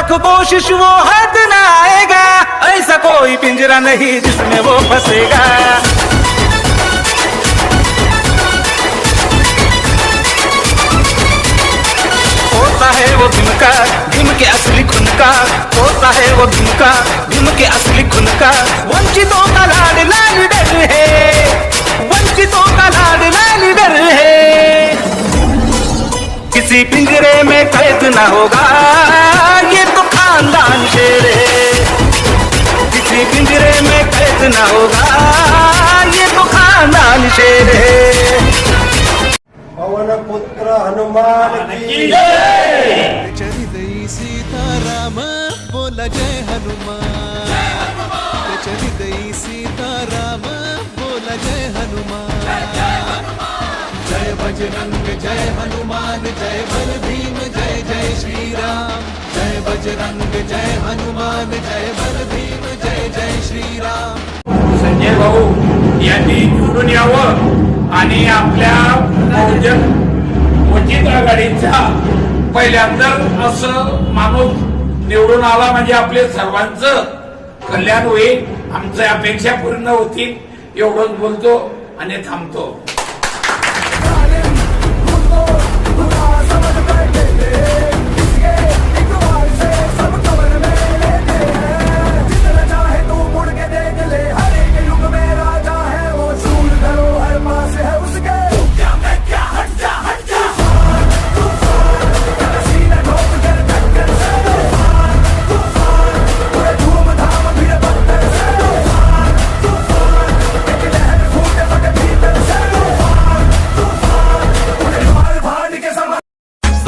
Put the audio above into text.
लाख कोशिश वो हद न आएगा। ऐसा कोई पिंजरा नहीं जिसमें वो फंसेगा। होता है वो भीम का भीम के असली खुन का होता है वो भीम का भीम के असली खुन का वंचितों का लाड किसी पिंजरे में कैद ना होगा। ये तो खानदान शेर है। किसी पिंजरे में कैद ना होगा। ये तो खानदान शेर है। पवन पुत्र हनुमान की चरितई सीताराम बोला जय हनुमान। चरितई सीताराम। बजरंग जय हनुमान जय बल भीम जय जय श्री राम जय बजरंग जय हनुमान जय बल भीम जय जय श्री राम संजय भाऊ यांनी निवडून यावं आणि आपल्या बहुजन वंचित आघाडीचा पहिल्यांदा असं माणूस निवडून आला म्हणजे आपले सर्वांचं कल्याण होईल. आमच्या अपेक्षा पूर्ण होतील. एवढंच बोलतो आणि थांबतो.